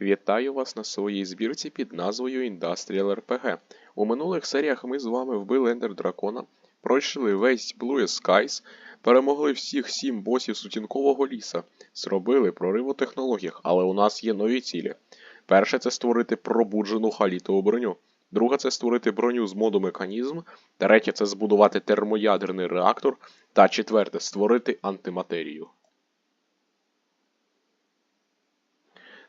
Вітаю вас на своїй збірці під назвою Industrial RPG. У минулих серіях ми з вами вбили Ендер Дракона, пройшли весь Blue Skies, перемогли всіх сім босів сутінкового ліса, зробили прорив у технологіях, але у нас є нові цілі. Перше це створити пробуджену халітову броню. Друге це створити броню з моду механізм. Третє це збудувати термоядерний реактор. Та четверте створити антиматерію.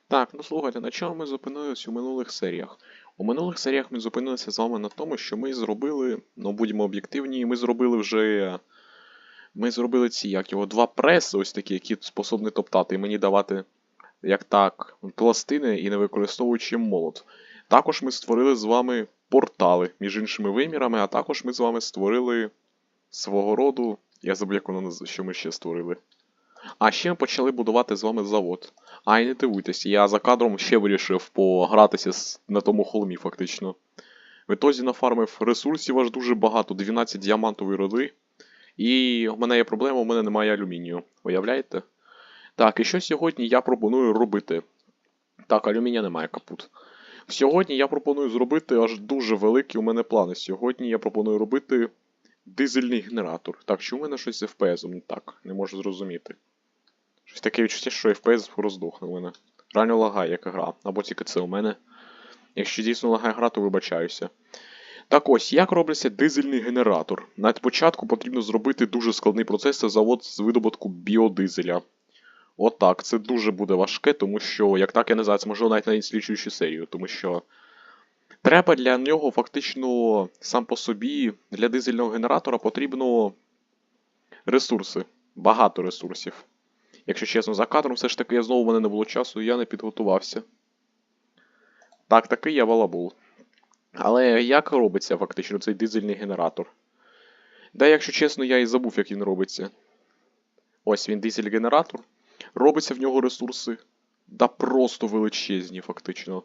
Так, ну слухайте, на чому ми зупинились у минулих серіях? У минулих серіях ми зупинилися з вами на тому, що ми зробили, ну будьмо об'єктивні, ми зробили вже. Ми зробили ці, як його, два преси, ось такі, які способні топтати, і мені давати, як так, пластини і не використовуючи молот. Також ми створили з вами портали між іншими вимірами, а також ми з вами створили свого роду. Я забув, як воно що ми ще створили. А ще ми почали будувати з вами завод. Ай, не дивуйтесь, я за кадром ще вирішив погратися на тому холмі, фактично. В ітозі нафармив ресурсів аж дуже багато, 12 діамантової роди. І в мене є проблема, у мене немає алюмінію. Уявляєте? Так, і що сьогодні я пропоную робити? Так, алюмінія немає капут. Сьогодні я пропоную зробити аж дуже великі у мене плани. Сьогодні я пропоную робити дизельний генератор. Так, чи у мене щось з FPS так? Не можу зрозуміти. Щось таке відчуття, що FPS роздохне у мене. Реально лагає, яка гра. Або тільки це у мене. Якщо дійсно лагає гра, то вибачаюся. Так ось, як робиться дизельний генератор? На початку потрібно зробити дуже складний процес, це завод з видобутку біодизеля. Отак, це дуже буде важке, тому що, як так я не знаю, це можливо навіть навіть слідчуючу серію, тому що треба для нього фактично сам по собі для дизельного генератора потрібно ресурси. Багато ресурсів. Якщо чесно, за кадром все ж таки я знову в мене не було часу, і я не підготувався. Так, такий я балабул. Але як робиться фактично цей дизельний генератор? Да, якщо чесно, я і забув, як він робиться. Ось він дизель-генератор. Робиться в нього ресурси. Да просто величезні, фактично.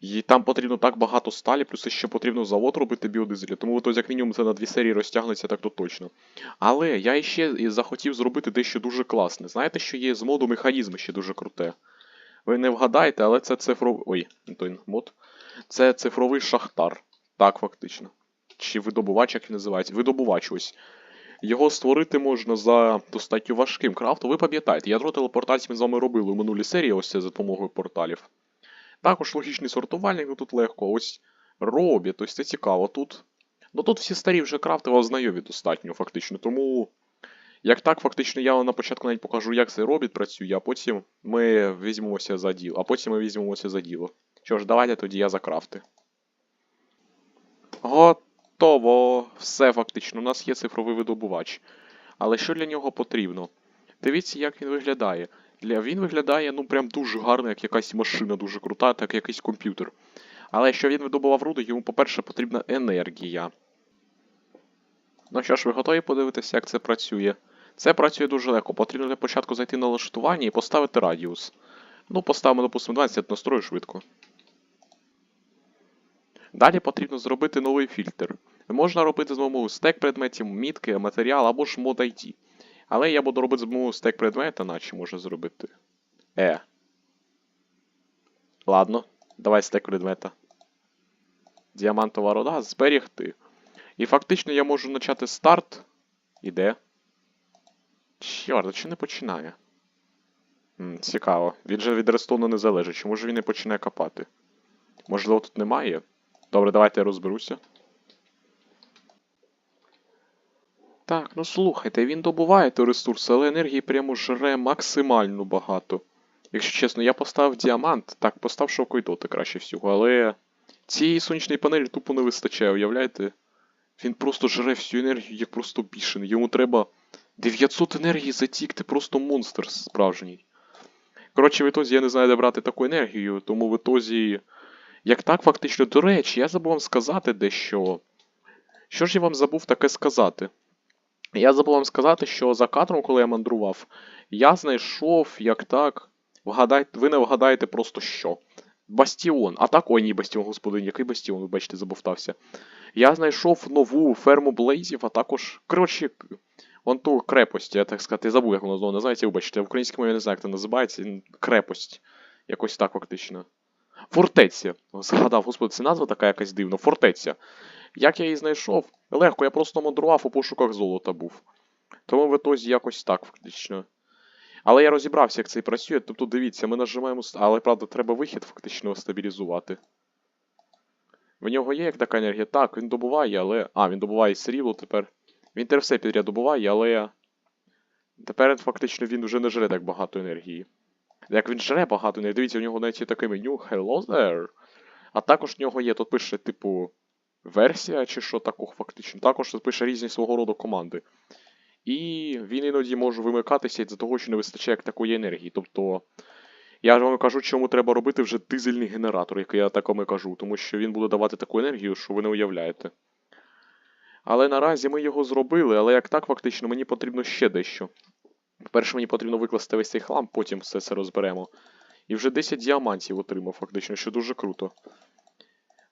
І там потрібно так багато сталі, плюс ще потрібно завод робити біодизеля, тому то як мінімум це на дві серії розтягнеться так то точно. Але я ще захотів зробити дещо дуже класне. Знаєте, що є з моду механізми ще дуже круте. Ви не вгадаєте, але це цифровий. Ой, той мод. Це цифровий шахтар. Так, фактично. Чи видобувач, як він називається? Видобувач ось. Його створити можна за достатньо важким крафтом. Ви пам'ятаєте, ядро телепортації ми з вами робили у минулій серії, ось це за допомогою порталів. Також логічний сортувальник ну, тут легко. Ось робіт, ось це цікаво тут. Ну тут всі старі вже крафти вас знайомі достатньо, фактично. Тому, як так, фактично, я вам на початку навіть покажу, як цей робіт працює, а потім ми візьмемося за діло. А потім ми візьмемося за діло. Що ж, давайте тоді я за крафти. Готово. Все фактично. У нас є цифровий видобувач. Але що для нього потрібно? Дивіться, як він виглядає. Він виглядає ну прям дуже гарно, як якась машина дуже крута, так якийсь комп'ютер. Але щоб він видобував руди, йому, по-перше, потрібна енергія. Ну що ж, ви готові подивитися, як це працює? Це працює дуже легко. Потрібно для початку зайти на налаштування і поставити радіус. Ну, поставимо, допустимо, 20, настрою швидко. Далі потрібно зробити новий фільтр. Можна робити з допомогою стек предметів, мітки, матеріал або ж мод ID. Але я буду робити з допомогою стек предмета, наче можна зробити. Е. Ладно, давай стек предмета. Діамантова рода, зберігти. І фактично я можу почати старт. Іде. Чорт, чи не починає? М, цікаво. Він же від рестону не залежить. Чому ж він не починає копати? Можливо, тут немає? Добре, давайте я розберуся. Так, ну слухайте, він добуває той ресурс, але енергії прямо жре максимально багато. Якщо чесно, я поставив діамант, так, постав шовкові доти краще всього, але цієї сонячної панелі тупо не вистачає, уявляєте? Він просто жре всю енергію, як просто бішений. Йому треба 900 енергії затікти, просто монстр справжній. Коротше, в ітозі я не знаю, де брати таку енергію, тому в ітозі. Як так, фактично, до речі, я забув вам сказати дещо. Що ж я вам забув таке сказати? Я забув вам сказати, що за кадром, коли я мандрував, я знайшов, як так. Вгадайте, ви не вгадаєте просто що. Бастіон. А так, ой, ні, бастіон, господин, який бастіон, ви бачите, забовтався. Я знайшов нову ферму блейзів, а також. Коротше, вон ту крепость, я так сказати, забув, як воно знову називається, вибачте, в українській мові не знаю, як це називається. Крепость. Якось так фактично. Фортеця. Згадав, господи, це назва така якась дивна. Фортеця. Як я її знайшов? Легко, я просто мандрував у пошуках золота був. Тому в ітозі якось так, фактично. Але я розібрався, як це і працює. Тобто, дивіться, ми нажимаємо. Але правда, треба вихід фактично стабілізувати. В нього є як така енергія? Так, він добуває, але. А, він добуває срібло тепер. Він тепер все підряд добуває, але. Тепер фактично він вже не жре так багато енергії. Як він жре багато енергії, дивіться, у нього навіть є таке меню Hello there. А також в нього є, тут пише, типу, версія чи що такого фактично. Також тут пише різні свого роду команди. І він іноді може вимикатися із-за того, що не вистачає як такої енергії. Тобто, я ж вам кажу, чому треба робити вже дизельний генератор, який я такому і кажу, тому що він буде давати таку енергію, що ви не уявляєте. Але наразі ми його зробили, але як так, фактично, мені потрібно ще дещо. По-перше, мені потрібно викласти весь цей хлам, потім все це розберемо. І вже 10 діамантів отримав, фактично, що дуже круто.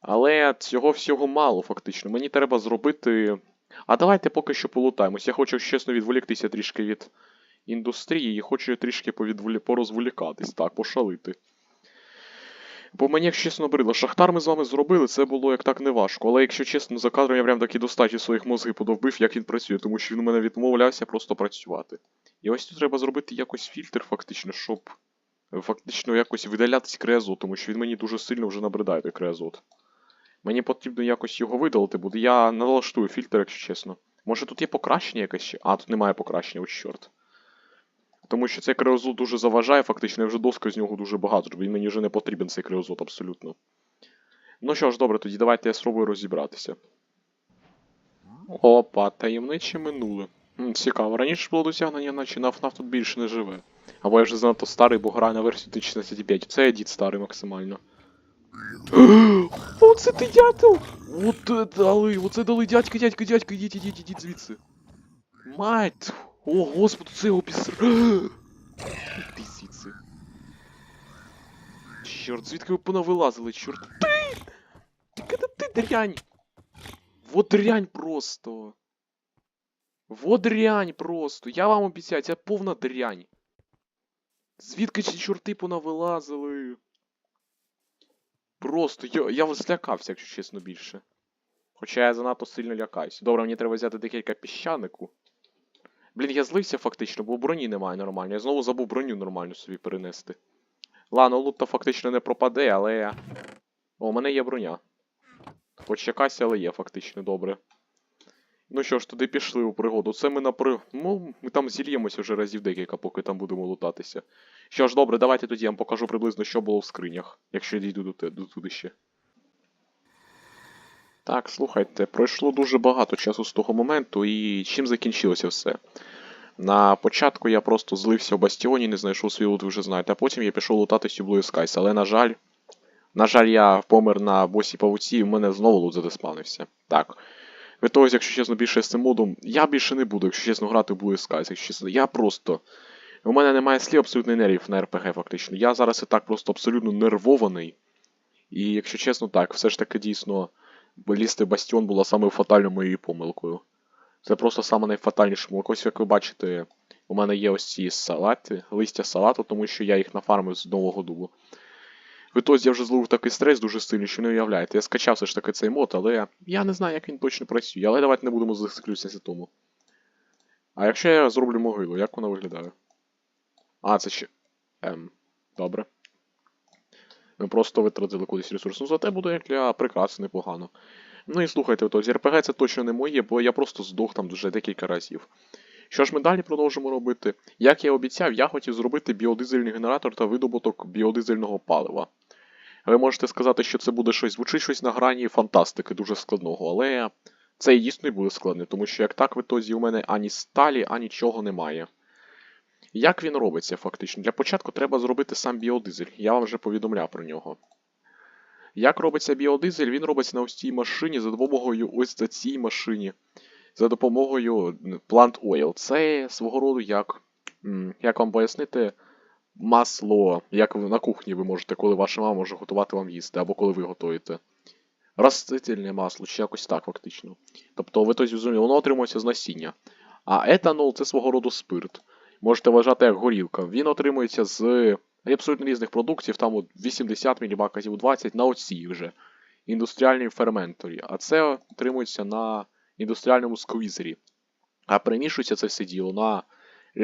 Але цього всього мало, фактично. Мені треба зробити. А давайте поки що полутаємось. Я хочу, чесно, відволіктися трішки від індустрії і хочу трішки повідволі... порозволікатись, так, пошалити. Бо мені, якщо чесно, набридло. Шахтар ми з вами зробили, це було як так не важко. Але якщо чесно, за кадром я прям такі достачі своїх мозгів подовбив, як він працює, тому що він у мене відмовлявся просто працювати. І ось тут треба зробити якось фільтр, фактично, щоб фактично якось видалятись креозот, тому що він мені дуже сильно вже набридає той креозот. Мені потрібно якось його видалити буде. Я налаштую фільтр, якщо чесно. Може тут є покращення якесь? А, тут немає покращення, ось чорт. Тому що цей креозот дуже заважає, фактично, я вже доска з нього дуже багато, він мені вже не потрібен цей креозот абсолютно. Ну що ж, добре, тоді давайте я спробую розібратися. Опа, таємниче минуле. Цікаво, раніше було досягнення, наче нафнаф тут більше не живе. Або я вже занадто старий, бо граю на версію 16.5. Це я дід старий максимально. Оце ти дятел! От це дали, оце дали дядька, дядька, дядька, ідіть, ідіть, ідіть звідси. Мать! О, господи, це його піср... Іди звідси. Чорт, звідки ви понавилазили, чорт? Ти! Ти ти дрянь! Вот дрянь просто. Вот дрянь просто. Я вам обіцяю, це повна дрянь. Звідки ці чорти понавилазили? Просто я, я злякався, якщо чесно, більше. Хоча я занадто сильно лякаюся. Добре, мені треба взяти декілька піщанику. Блін, я злився фактично, бо броні немає нормально. Я знову забув броню нормально собі перенести. Ладно, лут-то фактично не пропаде, але. О, у мене є броня. Хоч якась, але є фактично, добре. Ну що ж, туди пішли у пригоду. Це ми напри... Ну, ми там зільємося вже разів декілька, поки там будемо лутатися. Що ж, добре, давайте тоді я вам покажу приблизно, що було в скринях, якщо я дійду до, до туди ще. Так, слухайте, пройшло дуже багато часу з того моменту, і чим закінчилося все. На початку я просто злився в бастіоні, не знайшов свій лут, ви вже знаєте, а потім я пішов лутатись у Blue Skies, але, на жаль, на жаль, я помер на босі павуці, і в мене знову лут задеспавнився. Так. Ви того, якщо чесно, більше з цим модом, я більше не буду, якщо чесно, грати в Blue Skies, якщо чесно. Я просто. У мене немає слів абсолютно нервів на РПГ, фактично. Я зараз і так просто абсолютно нервований. І якщо чесно, так, все ж таки дійсно, лізти бастіон була саме фатальною моєю помилкою. Це просто саме найфатальніше помилка. Ось як ви бачите, у мене є ось ці салати, листя салату, тому що я їх нафармив з нового дубу. В ітозі я вже зловив такий стрес дуже сильний, що не уявляєте. Я скачав все ж таки цей мод, але я не знаю, як він точно працює. Але давайте не будемо зациклюватися тому. А якщо я зроблю могилу, як вона виглядає? А, це ще. Ем, добре. Ми просто витратили кудись ресурс. Ну, зате буде як для прикраси непогано. Ну і слухайте, то РПГ це точно не моє, бо я просто здох там вже декілька разів. Що ж ми далі продовжимо робити? Як я обіцяв, я хотів зробити біодизельний генератор та видобуток біодизельного палива. Ви можете сказати, що це буде щось, звучить щось на грані фантастики, дуже складного, але це і дійсно і буде складне, тому що як так в ітозі у мене ані сталі, ані чого немає. Як він робиться фактично? Для початку треба зробити сам біодизель, я вам вже повідомляв про нього. Як робиться біодизель? Він робиться на ось цій машині за допомогою ось за цій машині. За допомогою Plant Oil. Це свого роду як. Як вам пояснити? Масло, як на кухні ви можете, коли ваша мама може готувати вам їсти, або коли ви готуєте. Ростительне масло, чи якось так, фактично. Тобто, ви то зрозуміли, воно отримується з насіння. А етанол це свого роду спирт. Можете вважати як горілка. Він отримується з абсолютно різних продуктів, там от 80 мілібаків, 20 на оцій вже індустріальній ферменторі. А це отримується на індустріальному сквізері. А перемішується це все діло на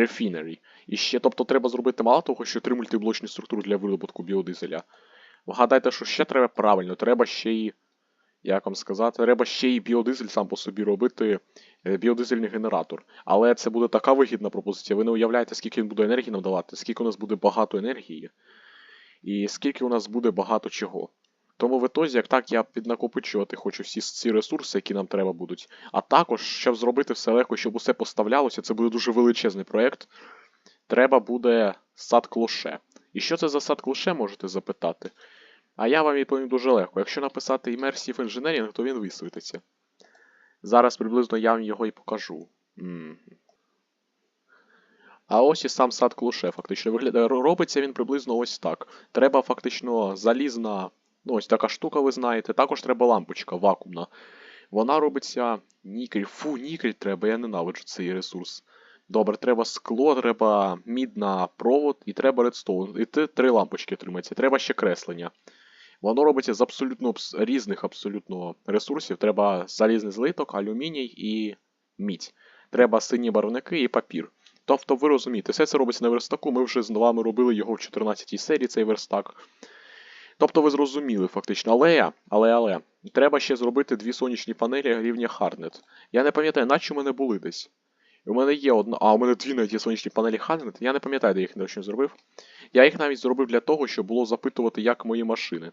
refinery. І ще, тобто, треба зробити мало того, що три мультиблочні структури для видобутку біодизеля. Вгадайте, що ще треба правильно, треба ще й. Як вам сказати, треба ще й біодизель сам по собі робити, е, біодизельний генератор. Але це буде така вигідна пропозиція. Ви не уявляєте, скільки він буде енергії нам давати, скільки у нас буде багато енергії, і скільки у нас буде багато чого. Тому в ітозі, як так, я піднакопичувати хочу всі ці ресурси, які нам треба будуть. А також, щоб зробити все легко, щоб усе поставлялося, це буде дуже величезний проєкт. Треба буде сад клоше. І що це за сад клоше, можете запитати? А я вам відповім дуже легко. Якщо написати Immersive Engineering, то він висвітиться. Зараз приблизно я вам його і покажу. А ось і сам сад клуше, фактично. Виглядає, робиться він приблизно ось так. Треба фактично залізна. Ну, ось така штука, ви знаєте. Також треба лампочка вакуумна. Вона робиться нікель. Фу, нікель треба, я ненавиджу цей ресурс. Добре, треба скло, треба мідна провод і треба редстоун. І три лампочки отримається. Треба ще креслення. Воно робиться з абсолютно різних абсолютно ресурсів. Треба залізний злиток, алюміній і мідь. Треба сині барвники і папір. Тобто, ви розумієте, все це робиться на верстаку. Ми вже з вами робили його в 14 й серії, цей верстак. Тобто ви зрозуміли, фактично, але, але, але, треба ще зробити дві сонячні панелі рівня Hardnet. Я не пам'ятаю, наче мене були десь. У мене є одна. А, у мене дві навіть є сонячні панелі Hardnet. Я не пам'ятаю, де їх не зробив. Я їх навіть зробив для того, щоб було запитувати, як мої машини.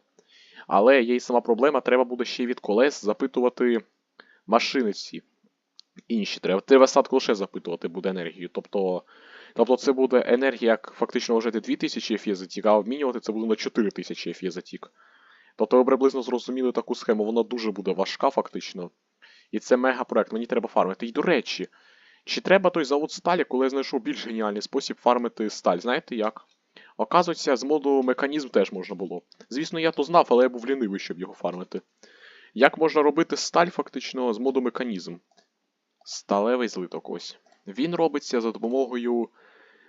Але є і сама проблема, треба буде ще від колес запитувати машини ці. Інші треба. Треба статку лише запитувати буде енергію. Тобто тобто це буде енергія, як фактично вважати 2000 FE затік, а обмінювати це буде на 4000 FE затік. Тобто ви приблизно зрозуміли таку схему, вона дуже буде важка, фактично. І це мегапроект, мені треба фармити. І до речі, чи треба той завод сталі, коли я знайшов більш геніальний спосіб фармити сталь? Знаєте як? Оказується, з моду механізм теж можна було. Звісно, я то знав, але я був лінивий, щоб його фармити. Як можна робити сталь фактично з моду механізм? Сталевий злиток ось. Він робиться за допомогою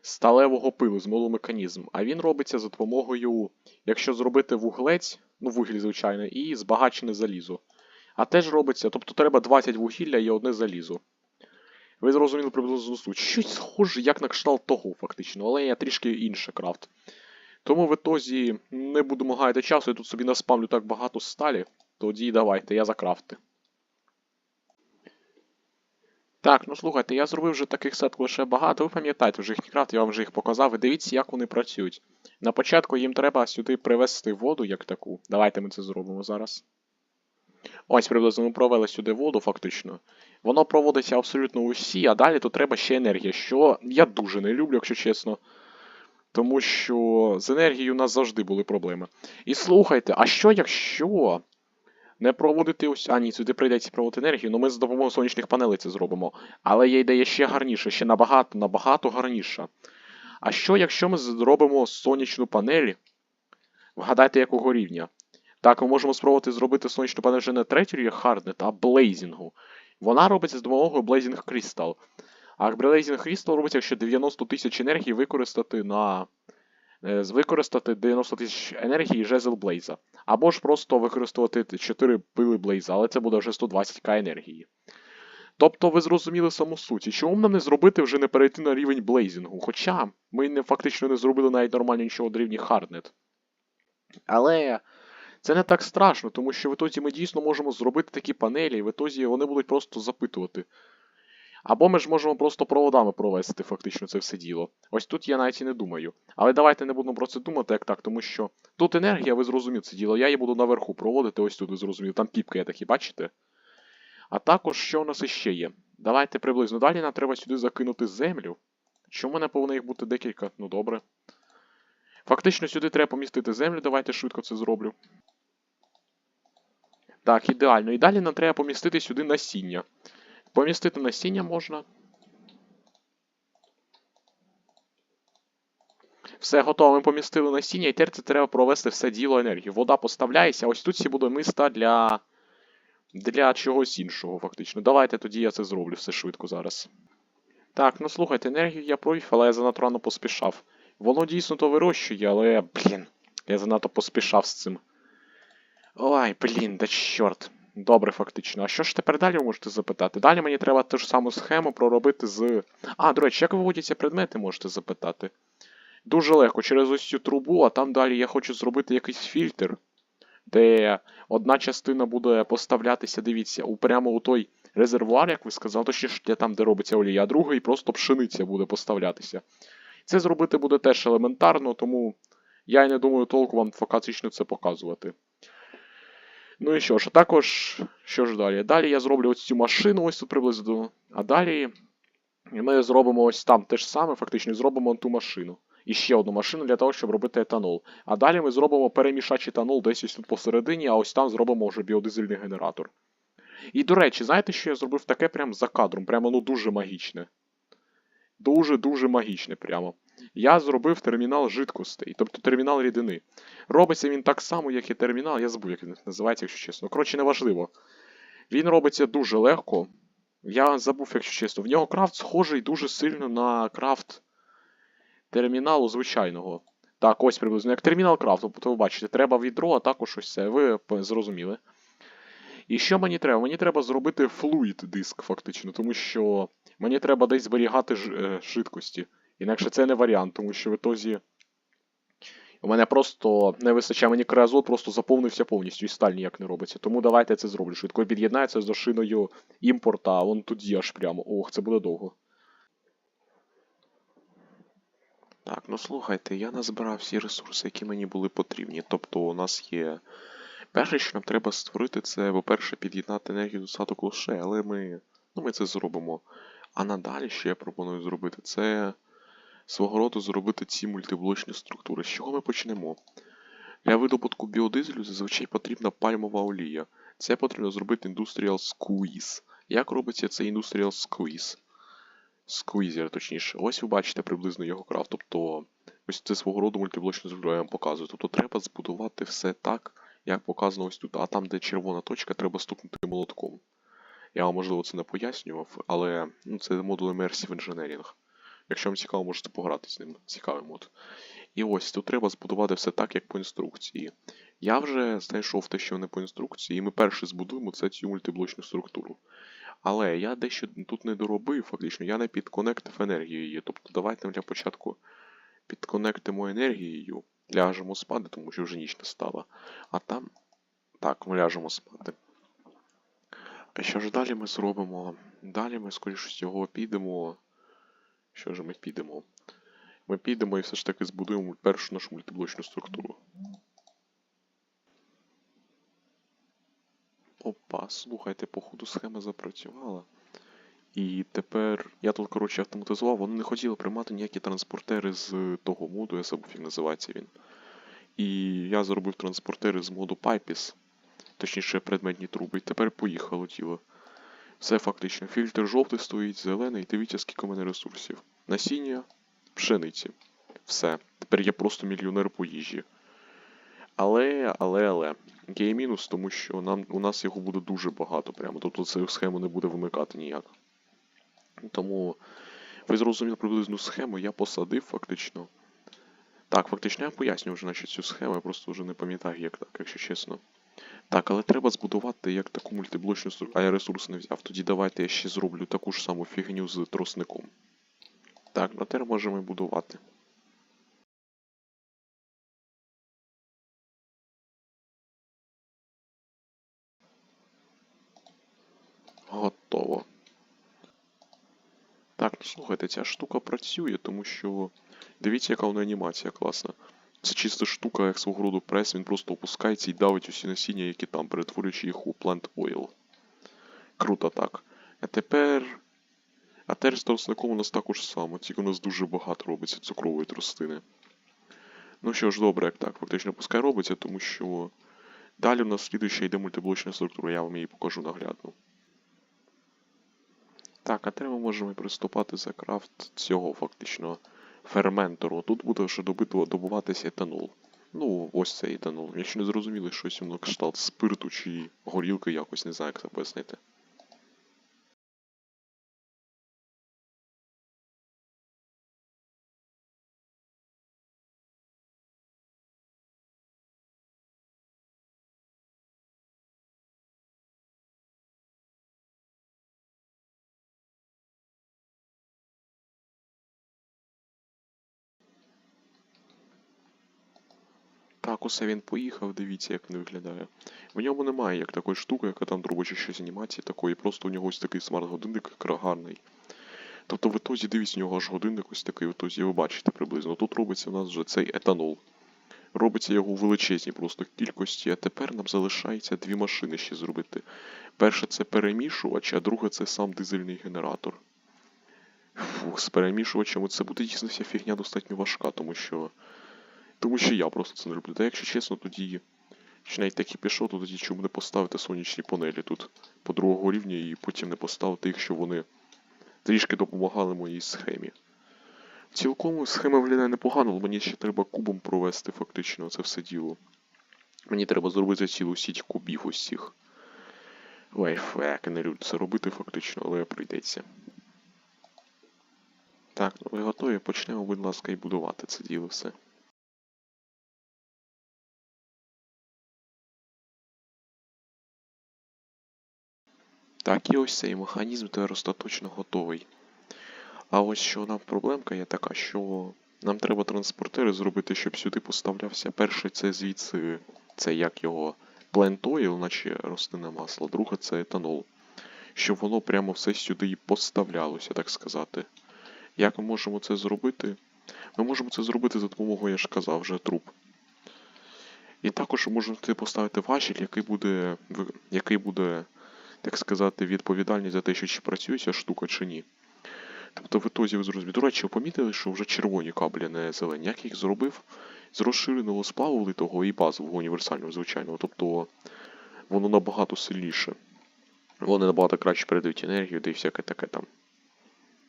сталевого пилу з моду механізм. А він робиться за допомогою, якщо зробити вуглець, ну вугіль, звичайно, і збагачене залізо. А теж робиться, тобто треба 20 вугілля і одне залізо. Ви зрозуміли приблизно суть. Щось схоже, як на кшталт того, фактично, але я трішки інше крафт. Тому в ітозі не будемо гаяти часу, я тут собі наспамлю так багато сталі. Тоді давайте, я закрафти. Так, ну слухайте, я зробив вже таких сет лише багато. Ви пам'ятаєте, вже їхній крафт, я вам вже їх показав. І дивіться, як вони працюють. На початку їм треба сюди привезти воду як таку. Давайте ми це зробимо зараз. Ось приблизно ми провели сюди воду, фактично. Воно проводиться абсолютно усі, а далі тут треба ще енергія, що я дуже не люблю, якщо чесно. Тому що з енергією у нас завжди були проблеми. І слухайте, а що якщо не проводити ось. А, ні, сюди прийдеться проводити енергію, але ми за допомогою сонячних панелей це зробимо. Але є ідея ще гарніша, ще набагато набагато гарніша. А що, якщо ми зробимо сонячну панель? Вгадайте, якого рівня? Так, ми можемо спробувати зробити сонячну панель вже не третьої Hardnet, а блейзінгу. Вона робиться з допомогою Blazing Crystal. А Blazing Crystal робиться, якщо 90 тисяч енергії використати на. Е, використати 90 тисяч енергії жезл Блейза. Або ж просто використовувати 4 пили Блейза, але це буде вже 120к енергії. Тобто ви зрозуміли саму суть. чому нам не зробити вже не перейти на рівень блейзінгу? Хоча ми не, фактично не зробили навіть нормально нічого до рівні Hardnet. Але це не так страшно, тому що в ітозі ми дійсно можемо зробити такі панелі, і в ітозі вони будуть просто запитувати. Або ми ж можемо просто проводами провести фактично це все діло. Ось тут я навіть і не думаю. Але давайте не будемо про це думати, як так, тому що тут енергія, ви зрозуміли це діло. Я її буду наверху проводити, ось тут ви зрозуміли. Там піпка є такі, бачите? А також, що у нас іще є? Давайте приблизно. Далі нам треба сюди закинути землю. Чому мене повинно їх бути декілька? Ну добре. Фактично сюди треба помістити землю, давайте швидко це зроблю. Так, ідеально. І далі нам треба помістити сюди насіння. Помістити насіння можна. Все готово, ми помістили насіння, і тепер це треба провести все діло енергії. Вода поставляється, ось тут всі буде миста для для чогось іншого, фактично. Давайте тоді я це зроблю все швидко зараз. Так, ну слухайте, енергію я провів, але я занадто рано поспішав. Воно дійсно то вирощує, але, блін, я занадто поспішав з цим. Ой, блін, да чорт. Добре, фактично. А що ж тепер далі ви можете запитати? Далі мені треба ту ж саму схему проробити з. А, до речі, як виводяться предмети, можете запитати. Дуже легко, через ось цю трубу, а там далі я хочу зробити якийсь фільтр, де одна частина буде поставлятися, дивіться, прямо у той резервуар, як ви сказали, точніше де там, де робиться олія, а другий просто пшениця буде поставлятися. Це зробити буде теж елементарно, тому я й не думаю толку вам фактично це показувати. Ну і що ж, а також, що ж далі? Далі я зроблю ось цю машину, ось тут приблизно. А далі ми зробимо ось там те ж саме, фактично, зробимо ту машину. І ще одну машину для того, щоб робити етанол. А далі ми зробимо перемішач етанол десь ось тут посередині, а ось там зробимо вже біодизельний генератор. І до речі, знаєте, що я зробив таке прямо за кадром? Прямо ну дуже магічне. Дуже-дуже магічне прямо. Я зробив термінал жидкостей, тобто термінал рідини. Робиться він так само, як і термінал, я забув, як він називається, якщо чесно. Коротше, неважливо. Він робиться дуже легко. Я забув, якщо чесно. В нього крафт схожий дуже сильно на крафт терміналу звичайного. Так, ось приблизно, як термінал крафту, тобто ви бачите, треба відро, а також ось це. Ви зрозуміли. І що мені треба? Мені треба зробити флуїд диск, фактично, тому що мені треба десь зберігати ж, е, жидкості. Інакше це не варіант, тому що в ітозі у мене просто не вистачає мені креазот, просто заповнився повністю і сталь ніяк не робиться. Тому давайте я це зроблю. Швидко під'єднається з шиною імпорта, а вон тоді аж прямо. Ох, це буде довго. Так, ну слухайте, я назбирав всі ресурси, які мені були потрібні. Тобто у нас є. Перше, що нам треба створити, це, по-перше, під'єднати енергію до саду клоше, але ми. Ну, ми це зробимо. А надалі, що я пропоную зробити, це свого роду зробити ці мультиблочні структури. З чого ми почнемо? Для видобутку біодизелю зазвичай потрібна пальмова олія. Це потрібно зробити Industrial Squeeze. Як робиться цей Industrial Squeeze? Squeezer, точніше. Ось ви бачите приблизно його крафт. Тобто, ось це свого роду мультиблочна структура, я вам показую. Тобто треба збудувати все так, як показано ось тут. А там, де червона точка, треба стукнути молотком. Я вам, можливо, це не пояснював, але ну, це модуль Immersive Engineering. Якщо вам цікаво, можете пограти з ним. Цікавий мод. І ось тут треба збудувати все так, як по інструкції. Я вже знайшов те, що не по інструкції, і ми перше збудуємо це цю мультиблочну структуру. Але я дещо тут не доробив, фактично, я не підконектив енергією. Тобто давайте для початку підконектимо енергією, ляжемо спати, тому що вже ніч не стала. А там. Так, ми ляжемо спати. А що ж далі ми зробимо? Далі ми, скоріше всього, підемо. Що ж ми підемо? Ми підемо і все ж таки збудуємо першу нашу мультиблочну структуру. Опа, слухайте, походу схема запрацювала. І тепер я тут, коротше, автоматизував, вони не хотіли приймати ніякі транспортери з того моду, я забув, як називається він. І я зробив транспортери з моду Pipes, точніше предметні труби, і тепер поїхало тіло. Все фактично. Фільтр жовтий стоїть, зелений, дивіться, скільки у мене ресурсів. Насіння, пшениці. Все. Тепер я просто мільйонер по їжі. Але, але, але. Є мінус, тому що нам, у нас його буде дуже багато прямо. Тобто цю схему не буде вимикати ніяк. Тому ви зрозуміли приблизну схему, я посадив фактично. Так, фактично я пояснюю вже значить, цю схему, я просто вже не пам'ятаю, як так, якщо чесно. Так, але треба збудувати як таку мультиблочну структуру. А я ресурс не взяв. Тоді давайте я ще зроблю таку ж саму фігню з тросником. Так, на тепер можемо будувати. Готово. Так, ну слухайте, ця штука працює, тому що. Дивіться, яка вона анімація класна. Це чиста штука, як свого роду прес, він просто опускається і давить усі насіння, які там, перетворюючи їх у Plant Oil. Круто так. А тепер. А тепер з тростником у нас також само, тільки у нас дуже багато робиться цукрової тростини. Ну що ж, добре, як так, фактично пускай робиться, тому що. Далі у нас слідуюча йде мультиблочна структура, я вам її покажу наглядно. Так, а тепер ми можемо приступати за крафт цього фактично ферментору. Тут буде вже добито, добуватися етанол. Ну, ось цей етанол. Якщо не зрозуміли, щось воно кшталт спирту чи горілки якось, не знаю, як це пояснити. Усе він поїхав, дивіться, як він виглядає. В ньому немає як такої штуки, яка там робить щось анімації такої, просто у нього ось такий смарт-годинник гарний. Тобто в ітозі, дивіться, у нього аж годинник ось такий, в ітозі ви бачите приблизно. Тут робиться у нас вже цей етанол. Робиться його у величезній просто кількості, а тепер нам залишається дві машини ще зробити. Перше це перемішувач, а друге це сам дизельний генератор. Фух, з перемішувачем це буде дійсно вся фігня достатньо важка, тому що. Тому що я просто це не люблю. Та якщо чесно, тоді. Чи навіть так і пішов, то тоді чому не поставити сонячні панелі тут по другого рівня і потім не поставити їх, щоб вони трішки допомагали моїй схемі. Цілком схема виглядає непогано, але мені ще треба кубом провести фактично це все діло. Мені треба зробити цілу сіть кубів усіх. Я не люблю це робити фактично, але прийдеться. Так, ну ви готові? Почнемо, будь ласка, і будувати це діло все. Так, і ось цей механізм тепер остаточно готовий. А ось що нам проблемка є така, що нам треба транспортери зробити, щоб сюди поставлявся. Перший це звідси, це як його oil, наче рослинне масло, друге це етанол. Щоб воно прямо все сюди і поставлялося, так сказати. Як ми можемо це зробити? Ми можемо це зробити за допомогою, я ж казав, вже труб. І також туди поставити важіль, який буде, який буде, так сказати, відповідальний за те, що працює ця штука, чи ні. Тобто в ітозі зрозуміли. До речі, ви помітили, що вже червоні каблі, не зелені. Як їх зробив? З розширеного сплаву литого і базового універсального, звичайного. Тобто воно набагато сильніше. Вони набагато краще передають енергію, та й всяке таке там.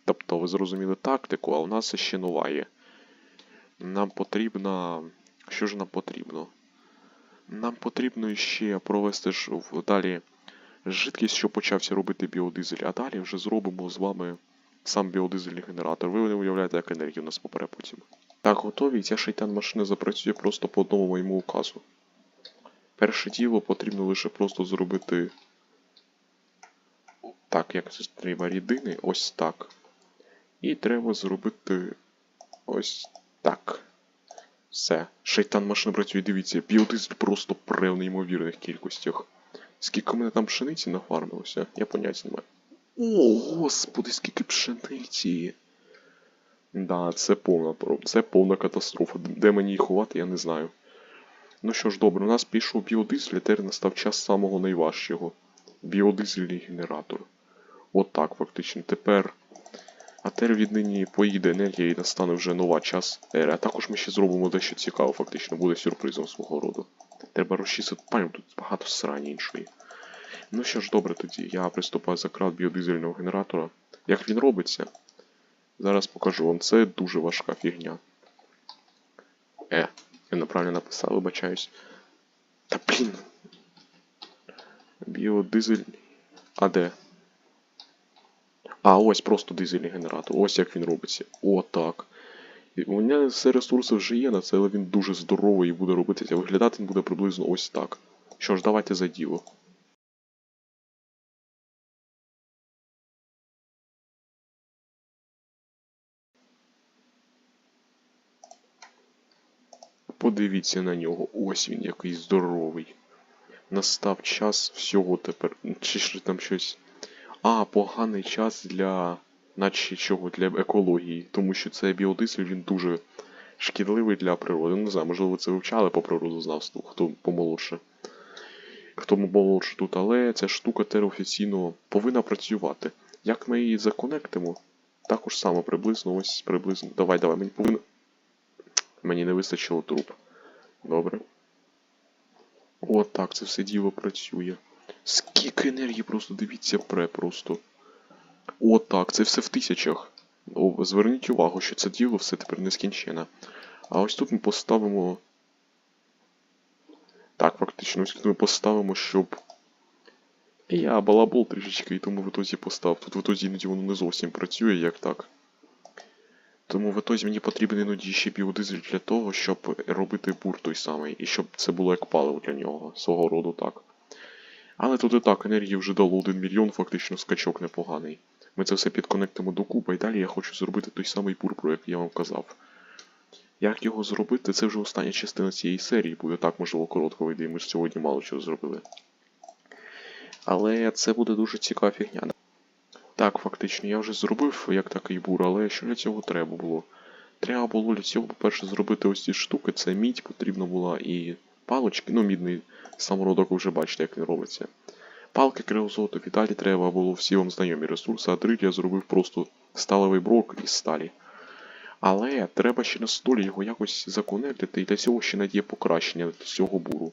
Тобто ви зрозуміли тактику, а у нас ще нова є. Нам потрібно. Що ж нам потрібно? Нам потрібно ще провести ж далі жидкість, що почався робити біодизель, а далі вже зробимо з вами сам біодизельний генератор. Ви не уявляєте, як енергія у нас попере потім. Так, готові, ця шайтан машина запрацює просто по одному моєму указу. Перше діло потрібно лише просто зробити. Так, як це треба рідини, ось так. І треба зробити ось так. Все. Шайтан машина працює, дивіться, біодизель просто пре в неймовірних кількостях. Скільки в мене там пшениці нафармилося, я поняття не маю. О, господи, скільки пшениці. Да, це повна це повна катастрофа. Де мені її ховати, я не знаю. Ну що ж, добре, у нас пішов біодизель, і тепер настав час самого найважчого. Біодизельний генератор. От так, фактично. Тепер. А тепер віднині поїде енергія і настане вже нова час ери. А також ми ще зробимо дещо цікаве, фактично, буде сюрпризом свого роду. Треба розчистити пам'ять, тут багато срані іншої. Ну що ж, добре тоді, я приступаю за крат біодизельного генератора. Як він робиться? Зараз покажу вам. Це дуже важка фігня. Е, я неправильно написав, вибачаюсь. Та блін. Біодизель. А де? А, ось просто дизельний генератор. Ось як він робиться. О, так. У мене все ресурси вже є на це, але він дуже здоровий і буде робитися. Виглядати він буде приблизно ось так. Що ж, давайте за діло. Подивіться на нього. Ось він який здоровий. Настав час всього тепер. Чи ж там щось. А, поганий час для. Наче чого, для екології. Тому що цей біодизель він дуже шкідливий для природи. Не знаю, можливо, ви це вивчали по природознавству, хто помолодше. Хто помолодше тут, але ця штука тепер офіційно повинна працювати. Як ми її законектимо? Також само приблизно, ось приблизно. Давай, давай, мені повинно. Мені не вистачило труб. Добре. От так, це все діло працює. Скільки енергії просто дивіться пре просто. От так, це все в тисячах. О, зверніть увагу, що це діло все тепер нескінчене. А ось тут ми поставимо. Так, фактично, ось тут ми поставимо, щоб. Я балабол трішечки, і тому в ітозі постав. Тут в ітозі іноді воно не зовсім працює, як так. Тому в ітозі мені потрібен іноді ще біодизель для того, щоб робити бур той самий, і щоб це було як паливо для нього, свого роду так. Але тут і так, енергії вже дало 1 мільйон, фактично скачок непоганий. Ми це все підконектимо до куба, і далі я хочу зробити той самий бур, про я вам казав. Як його зробити, це вже остання частина цієї серії буде так, можливо, коротко вийде, і ми ж сьогодні мало чого зробили. Але це буде дуже цікава фігня. Так, фактично, я вже зробив як такий бур, але що для цього треба було? Треба було для цього, по-перше, зробити ось ці штуки, це мідь потрібна була і палочки, ну мідний самородок ви вже бачите, як він робиться. Палки криозоту, і далі треба було всі вам знайомі ресурси, а дриль я зробив просто сталевий брок із сталі. Але треба ще на столі його якось законектити, і для цього ще надіє покращення цього буру.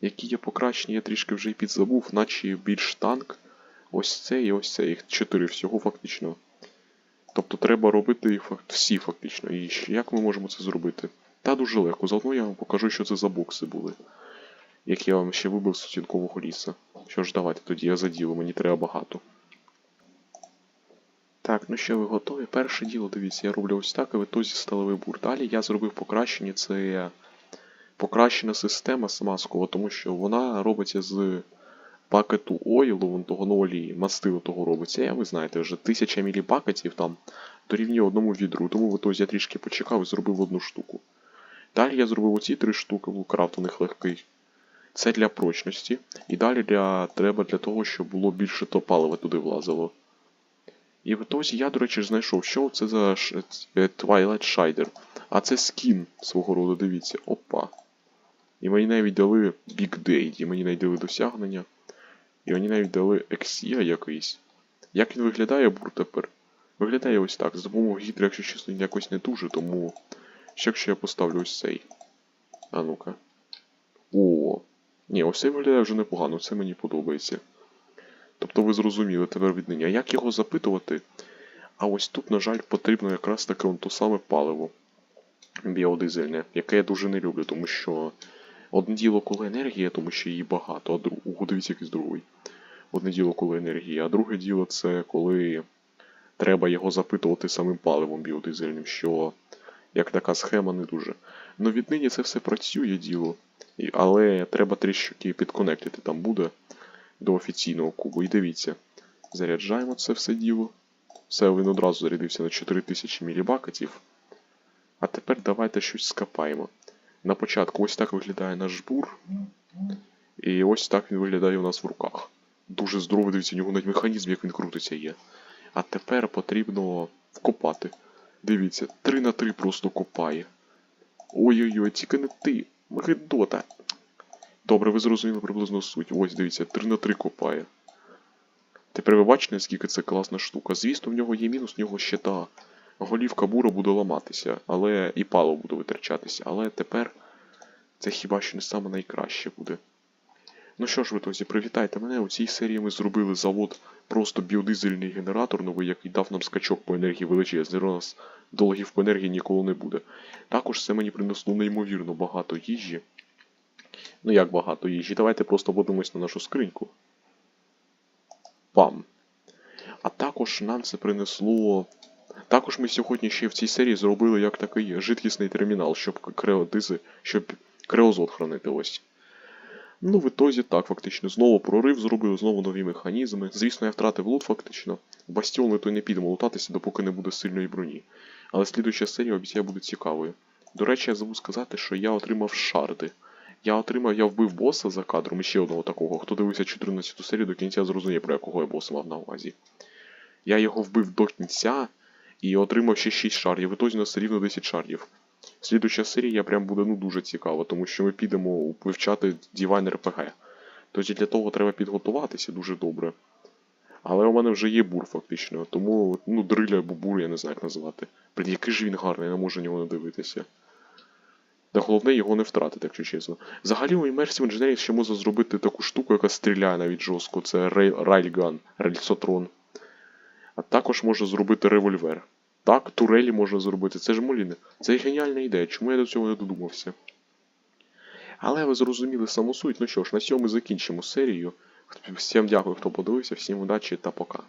Які є покращення, я трішки вже й підзабув, наче більш танк. Ось це і ось це, їх чотири всього фактично. Тобто треба робити всі фактично. І як ми можемо це зробити? Та дуже легко. Заодно я вам покажу, що це за бокси були. Які я вам ще вибив з сутінкового ліса. Що ж, давайте тоді я за діло, мені треба багато. Так, ну що ви готові? Перше діло, дивіться, я роблю ось так, і в ітозі сталевий бур. Далі я зробив покращення, це покращена система смазкова, тому що вона робиться з пакету вон того ну, олії, мастилу того робиться. Я ви знаєте, вже 1000 мілі пакетів там дорівнює одному відру, тому в ітозі я трішки почекав і зробив одну штуку. Далі я зробив оці три штуки, лукрафт у них легкий. Це для прочності. І далі для, треба для того, щоб було більше то палива туди влазило. І в ітозі я, до речі, знайшов, що це за е, Twilight Shider. А це скін свого роду, дивіться. Опа. І мені навіть дали Big Day, і мені навіть дали досягнення. І мені навіть дали Ексія якийсь. Як він виглядає бур тепер? Виглядає ось так. За допомогою гідри, якщо чесно, якось не дуже, тому. Що якщо я поставлю ось цей? А ну-ка. О. Ні, ось цей виглядає вже непогано, це мені подобається. Тобто ви зрозуміли тепер віднині. А як його запитувати? А ось тут, на жаль, потрібно якраз таке то саме паливо біодизельне, яке я дуже не люблю, тому що одне діло, коли енергія, тому що її багато, а друг... Дивіться якийсь другий. Одне діло, коли енергія, а друге діло це коли треба його запитувати самим паливом біодизельним, що як така схема не дуже. Ну віднині це все працює діло, але треба трішки підконектити там буде до офіційного кубу. І дивіться, заряджаємо це все діло. Все, він одразу зарядився на 4000 мілібакетів. А тепер давайте щось скапаємо. На початку ось так виглядає наш бур. І ось так він виглядає у нас в руках. Дуже здоровий, дивіться, у нього навіть механізм, як він крутиться є. А тепер потрібно вкопати. Дивіться, 3 на 3 просто копає. Ой-ой-ой, тільки не ти. Гидота. Добре, ви зрозуміли приблизно суть. Ось дивіться, 3 на 3 копає. Тепер ви бачите, наскільки це класна штука. Звісно, в нього є мінус, в нього ще та голівка бура буде ламатися, але і пало буде витрачатися. Але тепер це хіба що не саме найкраще буде. Ну що ж ви, друзі, привітайте мене. У цій серії ми зробили завод просто біодизельний генератор новий, який дав нам скачок по енергії величезний. У нас долгів по енергії ніколи не буде. Також це мені принесло неймовірно багато їжі. Ну як багато їжі? Давайте просто подивимось на нашу скриньку. Пам. А також нам це принесло. Також ми сьогодні ще в цій серії зробили як такий жидкісний термінал, щоб креодизи, щоб креозот хранити ось. Ну, в ітозі так, фактично, знову прорив зробив, знову нові механізми. Звісно, я втратив лут фактично. Бастіони то не підемо лутатися, допоки не буде сильної броні. Але слідуюча серія, обіцяю, буде цікавою. До речі, я забув сказати, що я отримав шарди. Я отримав, я вбив боса за кадром, і ще одного такого. Хто дивився 14 серію до кінця, зрозуміє, про якого я боса мав на увазі. Я його вбив до кінця і отримав ще 6 шардів. В ітозі у нас рівно 10 шардів. Слідуюча серія прям буде ну дуже цікава, тому що ми підемо вивчати Divine RPG. Тоді для того треба підготуватися дуже добре. Але у мене вже є бур фактично, тому ну дриля або бур, я не знаю як називати. Блін, який ж він гарний, я не можу на нього не дивитися. Та головне його не втратити, якщо чесно. Взагалі у Immersive Engineering ще можна зробити таку штуку, яка стріляє навіть жорстко. Це Railgun, рельсотрон. А також можна зробити револьвер. Так, турелі можна зробити. Це ж моліни. Це геніальна ідея, чому я до цього не додумався. Але ви зрозуміли саму суть. Ну що ж, на цьому ми закінчимо серію. Всім дякую, хто подивився, всім удачі та пока.